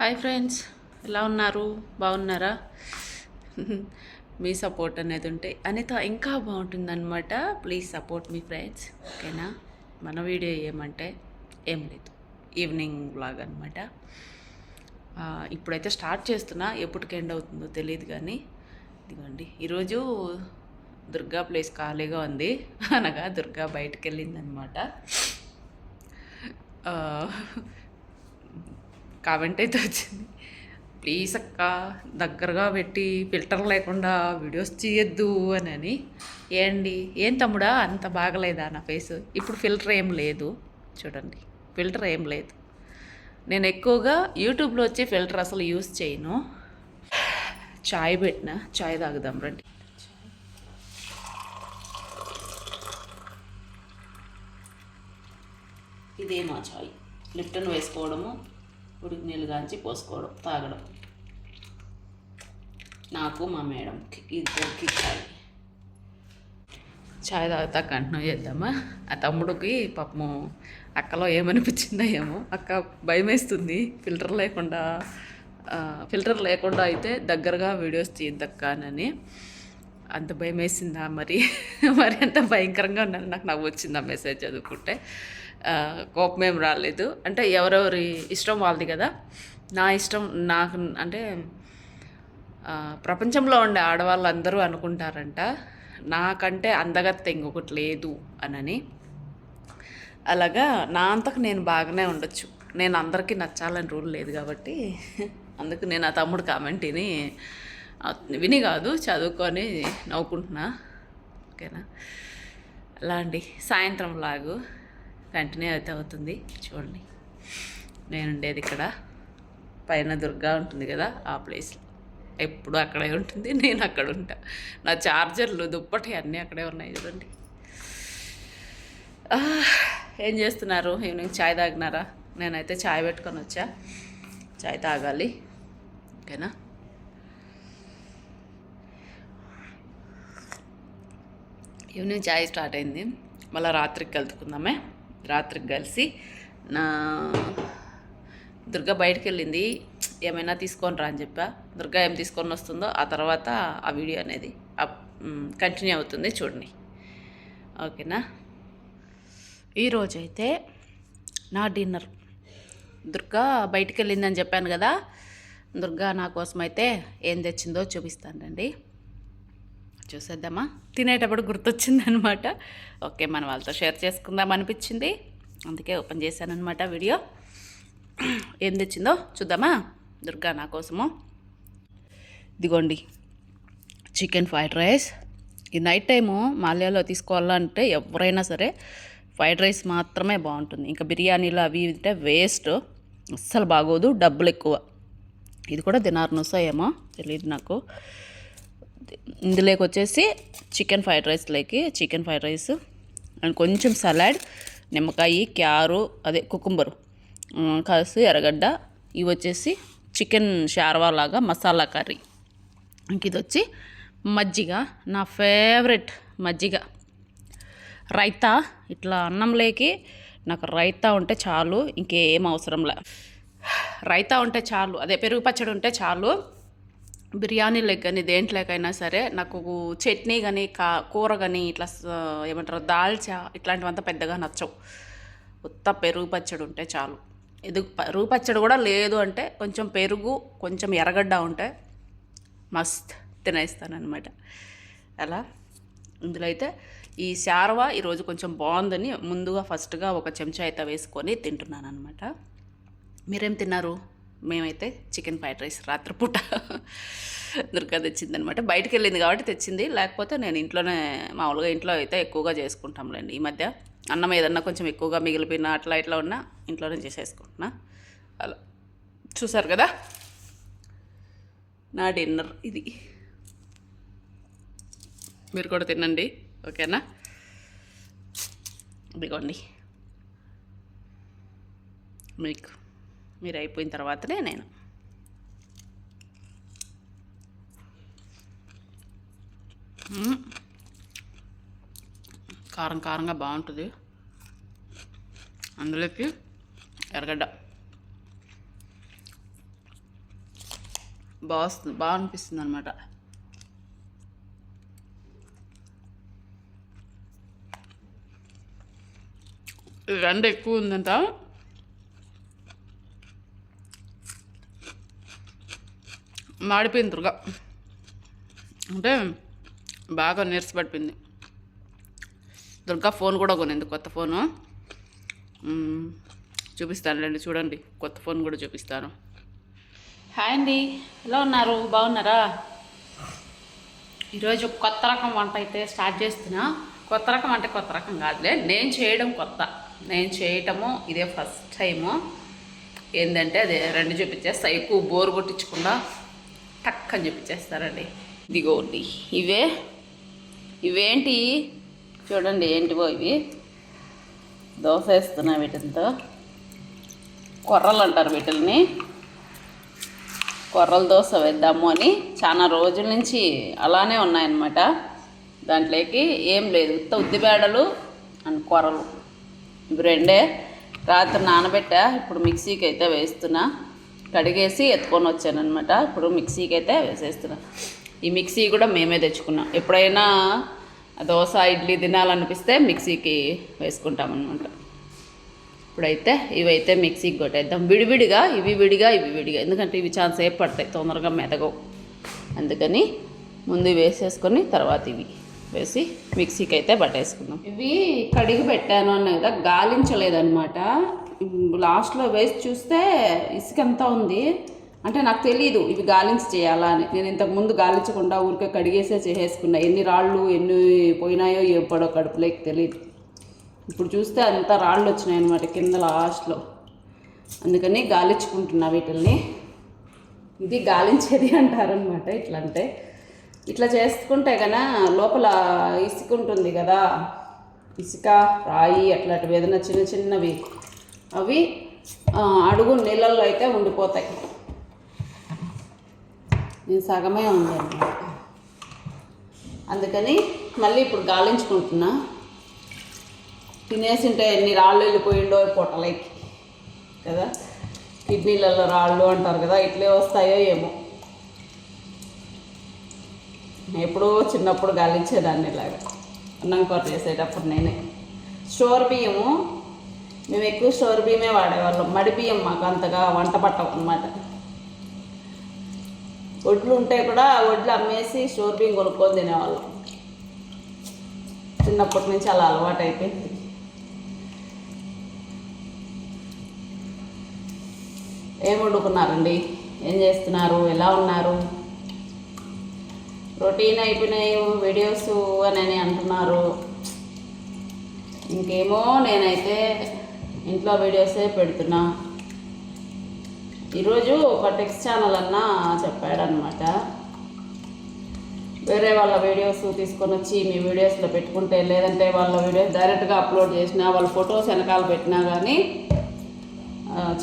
Hi friends ఎలా ఉన్నారు? బాగున్నారా? మీ సపోర్ట్ అనేది ఉంటే. అనిత ఇంకా బాగుంటుందన్నమాట. ప్లీజ్ సపోర్ట్ మీ ఫ్రెండ్స్ ఓకేనా? మన వీడియో ఏమంటే ఏం లేదు. ఈవినింగ్ బ్లాగ్ అనమాట ఇప్పుడైతే స్టార్ట్ చేస్తున్నా. ఎప్పటికి ఎండ్ అవుతుందో తెలియదు కానీ. ఇదిగోండి. ఈరోజు దుర్గా ప్లేస్ ఖాళీగా ఉంది. అనగా దుర్గా బయటకు వెళ్ళిందనమాట కామెంట్ అయితే వచ్చింది. ప్లీజ్ అక్క దగ్గరగా పెట్టి ఫిల్టర్ లేకుండా వీడియోస్ చేయొద్దు అని అని. ఏండి ఏం తమ్ముడా అంత బాగలేదా నా ఫేస్? ఇప్పుడు ఫిల్టర్ ఏం లేదు. చూడండి ఫిల్టర్ ఏం లేదు. నేను ఎక్కువగా యూట్యూబ్లో వచ్చే ఫిల్టర్ అసలు యూస్ చేయను. చాయ్ పెట్టిన చాయ్ తాగుదాం రండి. ఇదే మా చాయ్. లిప్టన్ వేసుకోవడము. ఉడికి నీళ్ళు కాంచి పోసుకోవడం తాగడం. నాకు మా మేడంకి ఇద్దరికి చాయ్ చాయ్ తాగుతా కంటిన్యూ చేద్దామా? ఆ తమ్ముడికి పాపము అక్కలో ఏమనిపించిందో ఏమో. అక్క భయం వేస్తుంది ఫిల్టర్ లేకుండా ఫిల్టర్ లేకుండా అయితే దగ్గరగా వీడియోస్ తీయద్దక్క అని అంత భయం వేసిందా మరి? మరి అంత భయంకరంగా ఉన్నాను నాకు నవ్వు వచ్చిందా మెసేజ్ చదువుకుంటే. కోపం ఏం రాలేదు. అంటే ఎవరెవరి ఇష్టం వాళ్ళది కదా. నా ఇష్టం నాకు అంటే ప్రపంచంలో ఉండే ఆడవాళ్ళు అందరూ అనుకుంటారంట నాకంటే అందగత్తె ఇంకొకటి లేదు అనని. అలాగా నా అంతకు నేను బాగానే ఉండొచ్చు. నేను అందరికీ నచ్చాలని రూల్ లేదు కాబట్టి అందుకు నేను ఆ తమ్ముడు కామెంట్ విని విని కాదు చదువుకొని నవ్వుకుంటున్నా. ఓకేనా? అలా అండి. సాయంత్రం లాగు. కంటిన్యూ అయితే అవుతుంది. చూడండి. నేను ఉండేది ఇక్కడ. పైన దుర్గా ఉంటుంది కదా ఆ ప్లేస్లో ఎప్పుడు అక్కడే ఉంటుంది నేను అక్కడ ఉంటా. నా చార్జర్లు దుప్పటి అన్నీ అక్కడే ఉన్నాయి చూడండి. ఏం చేస్తున్నారు? ఈవినింగ్ చాయ్ తాగినారా? నేనైతే చాయ్ పెట్టుకొని వచ్చా. చాయ్ తాగాలి. ఓకేనా? ఈవినింగ్ చాయ్ స్టార్ట్ అయింది. మళ్ళీ రాత్రికి కలుపుకుందామే. రాత్రికి కలిసి నా దుర్గా బయటకు వెళ్ళింది ఏమైనా తీసుకొని రా అని చెప్పా. దుర్గా ఏం తీసుకొని వస్తుందో ఆ తర్వాత ఆ వీడియో అనేది కంటిన్యూ అవుతుంది చూడండి. ఓకేనా? ఈరోజైతే నా డిన్నర్. దుర్గా బయటికి వెళ్ళిందని చెప్పాను కదా దుర్గా నా కోసం అయితే ఏం తెచ్చిందో చూపిస్తానండి చూసేద్దామా? తినేటప్పుడు గుర్తొచ్చింది అనమాట ఓకే మన వాళ్ళతో షేర్ చేసుకుందాం అనిపించింది. అందుకే ఓపెన్ చేశానమాట వీడియో. ఏం తెచ్చిందో చూద్దామా? దుర్గా నా కోసము. ఇదిగోండి చికెన్ ఫ్రైడ్ రైస్. ఈ నైట్ టైము మాల్యాలో తీసుకోవాలంటే ఎవరైనా సరే ఫ్రైడ్ రైస్ మాత్రమే బాగుంటుంది. ఇంకా బిర్యానీలు అవి తింటే వేస్ట్. అస్సలు బాగోదు డబ్బులు ఎక్కువ. ఇది కూడా దినార్నుసో ఏమో తెలియదు నాకు. ఇందులోకి వచ్చేసి చికెన్ ఫ్రైడ్ రైస్లోకి చికెన్ ఫ్రైడ్ రైస్ అండ్ కొంచెం సలాడ్ నిమ్మకాయ క్యారు అదే కుకుంబరు కలిసి ఎర్రగడ్డ ఇవి వచ్చేసి చికెన్ షార్వా లాగా మసాలా కర్రీ. ఇంక ఇది వచ్చి మజ్జిగ నా ఫేవరెట్ మజ్జిగ. రైతా ఇట్లా అన్నంలోకి నాకు రైతా ఉంటే చాలు ఇంకేం అవసరంలే రైతా ఉంటే చాలు అదే పెరుగు పచ్చడి ఉంటే చాలు. బిర్యానీ లెగ్ కానీ దేంట్లోకైనా సరే నాకు చట్నీ కానీ కా కూర కానీ ఇట్లా ఏమంటారు దాల్చా ఇట్లాంటివంతా పెద్దగా నచ్చవు. ఉత్త పెరుగు పచ్చడి ఉంటే చాలు. ఇది పెరుగు పచ్చడి కూడా లేదు అంటే కొంచెం పెరుగు కొంచెం ఎర్రగడ్డ ఉంటే మస్త్ తినేస్తానమాట అలా ఇందులో అయితే ఈ శారవా ఈరోజు కొంచెం బాగుందని ముందుగా ఫస్ట్గా ఒక చెంచా అయితే వేసుకొని తింటున్నాను అనమాట మీరేం తిన్నారు? మేమైతే చికెన్ ఫ్రైడ్ రైస్ రాత్రిపూట దుర్గా తెచ్చిందనమాట బయటికి వెళ్ళింది కాబట్టి తెచ్చింది. లేకపోతే నేను ఇంట్లోనే మామూలుగా ఇంట్లో అయితే ఎక్కువగా చేసుకుంటాంలేండి. ఈ మధ్య అన్నం ఏదన్నా కొంచెం ఎక్కువగా మిగిలిపోయినా అట్లా ఇట్లా ఉన్నా ఇంట్లోనే చేసేసుకుంటున్నా. అలా. చూసారు కదా? నా డిన్నర్ ఇది. మీరు కూడా తినండి. ఓకేనా? ఇదిగోండి. మీకు. మీరు అయిపోయిన తర్వాతనే నేను. కారం కారంగా బాగుంటుంది. అందులోకి ఎర్రగడ్డ. బాగుంది బాగా అనిపిస్తుంది అనమాట ఎండ ఎక్కువ ఉందంట. మాడిపోయింది త్వరగా అంటే బాగా నీరసపడిపోయింది దుర్గా ఫోన్ కూడా కొనింది కొత్త ఫోను. చూపిస్తానులేండి చూడండి. కొత్త ఫోన్ కూడా చూపిస్తాను. హాయ్ అండి. ఎలా ఉన్నారు? బాగున్నారా? ఈరోజు కొత్త రకం వంట అయితే స్టార్ట్ చేస్తున్నా. కొత్త రకం అంటే కొత్త రకం కాదులే. నేను చేయడం కొత్త. నేను చేయటము ఇదే ఫస్ట్ టైము. ఏంటంటే అదే రెండు చూపించేస్తా. ఎక్కువ బోర్ కొట్టించకుండా టక్ అని చూపించేస్తారండి. ఇదిగోండి ఇవే. ఇవేంటి? చూడండి ఏంటివో ఇవి. దోశ వేస్తున్నా వీటితో. కొర్రలు అంటారు వీటిల్ని. కొర్రల దోశ వేద్దాము అని చాలా రోజుల నుంచి అలానే ఉన్నాయన్నమాట. దాంట్లోకి ఏం లేదు. ఉత్త ఉద్దిబేడలు అండ్ కొర్రలు. ఇవి రెండే. రాత్రి నానబెట్టా ఇప్పుడు మిక్సీకి అయితే వేస్తున్నా. కడిగేసి ఎత్తుకొని వచ్చాను అనమాట ఇప్పుడు మిక్సీకి అయితే వేసేస్తున్నా. ఈ మిక్సీ కూడా మేమే తెచ్చుకున్నాం. ఎప్పుడైనా దోశ ఇడ్లీ తినాలనిపిస్తే మిక్సీకి వేసుకుంటాం అనమాట ఇప్పుడైతే ఇవైతే మిక్సీకి కొట్టేద్దాం. విడివిడిగా ఇవి విడిగా ఇవి విడిగా. ఎందుకంటే ఇవి చాలా సేపు పడతాయి తొందరగా మెదగవు. అందుకని ముందు వేసేసుకొని తర్వాత ఇవి వేసి మిక్సీకి అయితే పట్టేసుకుందాం. ఇవి కడిగి పెట్టాను అన్న కదా గాలించలేదన్నమాట. లాస్ట్లో వేసి చూస్తే ఇసుక ఎంత ఉంది? అంటే నాకు తెలియదు ఇవి గాలించి చేయాలా అని. నేను ఇంతకుముందు గాలించకుండా ఊరికే కడిగేసే చేసేసుకున్నా. ఎన్ని రాళ్ళు ఎన్ని పోయినాయో ఎప్పుడో కడుపులోకి తెలియదు ఇప్పుడు చూస్తే అంతా రాళ్ళు వచ్చినాయి అనమాట కింద లాస్ట్లో. అందుకని గాలించుకుంటున్నా వీటిల్ని. ఇది గాలించేది అంటారనమాట ఇట్లా అంటే ఇట్లా చేసుకుంటే కన్నా లోపల ఇసుక ఉంటుంది కదా ఇసుక రాయి అట్లాంటివి ఏదైనా చిన్న చిన్నవి. అవి అడుగు నీళ్ళల్లో అయితే ఉండిపోతాయి. నేను సగమే ఉంది అందుకని మళ్ళీ ఇప్పుడు గాలించుకుంటున్నా. తినేసింటే ఎన్ని రాళ్ళు వెళ్ళిపోయిండో ఈ పొట్టలకి కదా? కిడ్నీలలో రాళ్ళు అంటారు కదా ఇట్లే వస్తాయో ఏమో. ఎప్పుడో చిన్నప్పుడు గాలించేదాన్ని ఇలాగా అన్నం కూర చేసేటప్పుడు నేనే. స్టోర్ బియ్యము మేము ఎక్కువ స్టోర్ బియ్యమే వాడేవాళ్ళం. మడి బియ్యం మాకు అంతగా వంట పట్టం అన్నమాట. వడ్లు ఉంటే కూడా వడ్లు అమ్మేసి స్టోర్ బియ్యం కొనుక్కొని తినేవాళ్ళం. చిన్నప్పటి నుంచి అలా అలవాటు అయిపోయింది ఏం వండుకున్నారండి? ఏం చేస్తున్నారు? ఎలా ఉన్నారు? రొటీన్ అయిపోయినాయి వీడియోస్ అని అని అంటున్నారు. ఇంకేమో నేనైతే ఇంట్లో వీడియోసే పెడుతున్నా. ఈరోజు ఒక టెక్స్ట్ ఛానల్ అన్న చెప్పాడనమాట వేరే వాళ్ళ వీడియోస్ తీసుకొని వచ్చి మీ వీడియోస్లో పెట్టుకుంటే లేదంటే వాళ్ళ వీడియోస్ డైరెక్ట్గా అప్లోడ్ చేసినా వాళ్ళ ఫొటోస్ వెనకాల పెట్టినా కానీ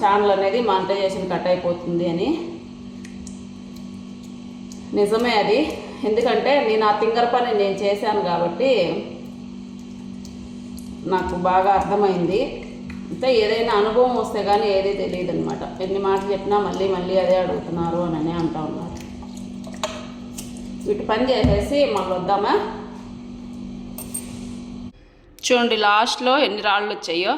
ఛానల్ అనేది మానిటైజేషన్ కట్ అయిపోతుంది అని. నిజమే అది. ఎందుకంటే నేను ఆ తింగర పని నేను చేశాను కాబట్టి నాకు బాగా అర్థమైంది. అంటే ఏదైనా అనుభవం వస్తే కానీ ఏది తెలియదు అనమాట ఎన్ని మాటలు చెప్పినా మళ్ళీ మళ్ళీ అదే అడుగుతున్నారు అని అని అంటా ఉన్నారు. వీటి పని చేసేసి మళ్ళీ వద్దామా? చూడండి లాస్ట్లో ఎన్ని రాళ్ళు వచ్చాయో.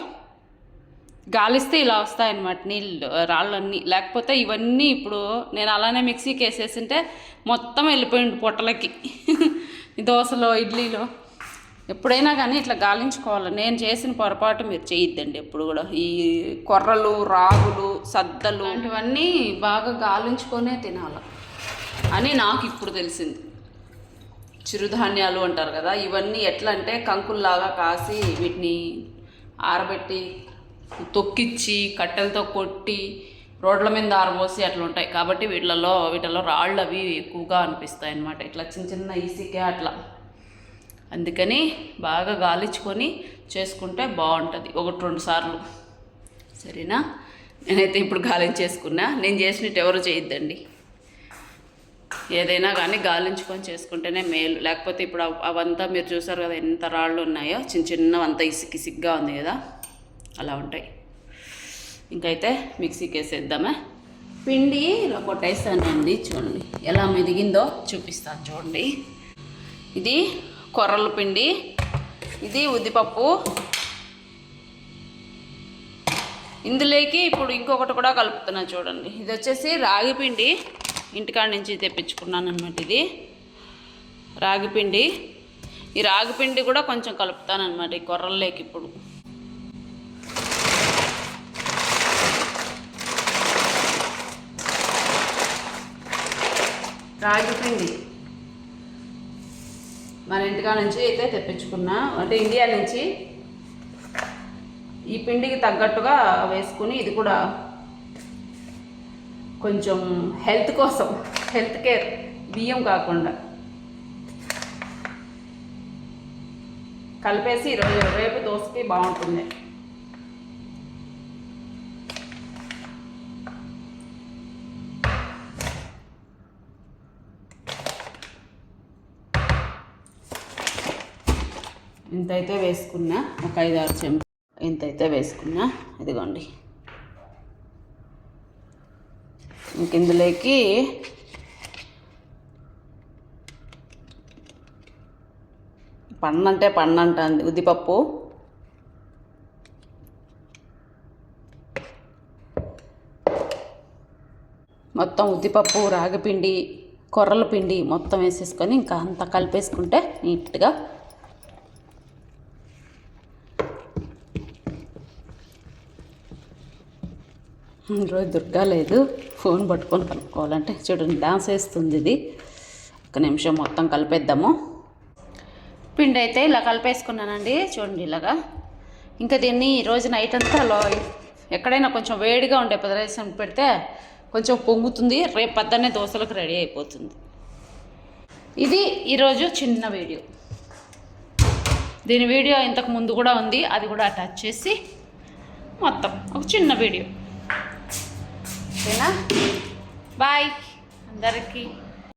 గాలిస్తే ఇలా వస్తాయన్నమాట నీళ్ళు రాళ్ళన్నీ. లేకపోతే ఇవన్నీ ఇప్పుడు నేను అలానే మిక్సీకి వేసేసింటే మొత్తం వెళ్ళిపోయింది పొట్టలకి. దోశలో ఇడ్లీలో. ఎప్పుడైనా కానీ ఇట్లా గాలించుకోవాలి? నేను చేసిన పొరపాటు మీరు చేయొద్దండి ఎప్పుడు కూడా. ఈ కొర్రలు రాగులు సద్దలు ఇలాంటివన్నీ బాగా గాలించుకొనే తినాలి? అని నాకు ఇప్పుడు తెలిసింది. చిరుధాన్యాలు అంటారు కదా ఇవన్నీ ఎట్లా అంటే కంకుల్లాగా కాసి వీటిని ఆరబెట్టి తొక్కిచ్చి కట్టెలతో కొట్టి రోడ్ల మీద ఆరబోసి అట్లా ఉంటాయి. కాబట్టి వీటిలలో వీటిలో రాళ్ళు అవి ఎక్కువగా అనిపిస్తాయి అన్నమాట ఇట్లా చిన్న చిన్న ఈసీకే అట్లా. అందుకని బాగా గాలించుకొని చేసుకుంటే బాగుంటుంది. ఒకటి రెండు సార్లు. సరేనా? నేనైతే ఇప్పుడు గాలించేసుకున్నా. నేను చేసినట్టు ఎవరు చేయొద్దండి. ఏదైనా కానీ గాలించుకొని చేసుకుంటేనే మేలు. లేకపోతే ఇప్పుడు అవంతా మీరు చూసారు కదా ఎంత రాళ్ళు ఉన్నాయో? చిన్న చిన్నవంతా ఇసిక్ ఇసిగ్గా ఉంది కదా? అలా ఉంటాయి. ఇంకైతే మిక్సీకి వేసేద్దామా? పిండి ఇలా కొట్టేస్తానండి. చూడండి. ఎలా మెదిగిందో చూపిస్తాను. చూడండి. ఇది కొర్రల పిండి. ఇది ఉద్దిపప్పు. ఇందులోకి ఇప్పుడు ఇంకొకటి కూడా కలుపుతున్నా చూడండి. ఇది వచ్చేసి రాగి పిండి. ఇంటికాడ నుంచి తెప్పించుకున్నాను అనమాట ఇది. రాగిపిండి ఈ రాగి పిండి కూడా కొంచెం కలుపుతాను అనమాట ఈ కొర్రల్లోకి ఇప్పుడు. రాగి పిండి. మన ఇంటికా నుంచి అయితే తెప్పించుకున్నా. అంటే ఇండియా నుంచి ఈ పిండికి తగ్గట్టుగా వేసుకుని ఇది కూడా కొంచెం హెల్త్ కోసం హెల్త్ కేర్ బియ్యం కాకుండా కలిపేసి ఈరోజు రేపు దోశకి బాగుంటుంది. ఇంతైతే వేసుకున్నా ఒక ఐదు ఆరు చెంచా ఇంతైతే వేసుకున్నా ఇదిగోండి. ఇంక ఇందులోకి పండంటే పండంటుంది ఉద్దిపప్పు. మొత్తం ఉద్దిపప్పు రాగిపిండి కొర్రల పిండి మొత్తం వేసేసుకొని ఇంకా అంతా కలిపేసుకుంటే నీట్గా రోజు దుర్గా లేదు. ఫోన్ పట్టుకొని కలుపుకోవాలంటే చూడండి డాన్స్ వేస్తుంది ఇది. ఒక నిమిషం మొత్తం కలిపేద్దాము. పిండి అయితే ఇలా కలిపేసుకున్నానండి. చూడండి ఇలాగా. ఇంకా దీన్ని ఈరోజు నైట్ అంతా లో ఎక్కడైనా కొంచెం వేడిగా ఉండే ప్రదేశం పెడితే కొంచెం పొంగుతుంది. రేపు పొద్దున్నే దోశలకు రెడీ అయిపోతుంది. ఇది ఈరోజు చిన్న వీడియో. దీని వీడియో ఇంతకు ముందు కూడా ఉంది. అది కూడా అటాచ్ చేసి మొత్తం ఒక చిన్న వీడియో. ఓకేనా? బాయ్. అందరికీ.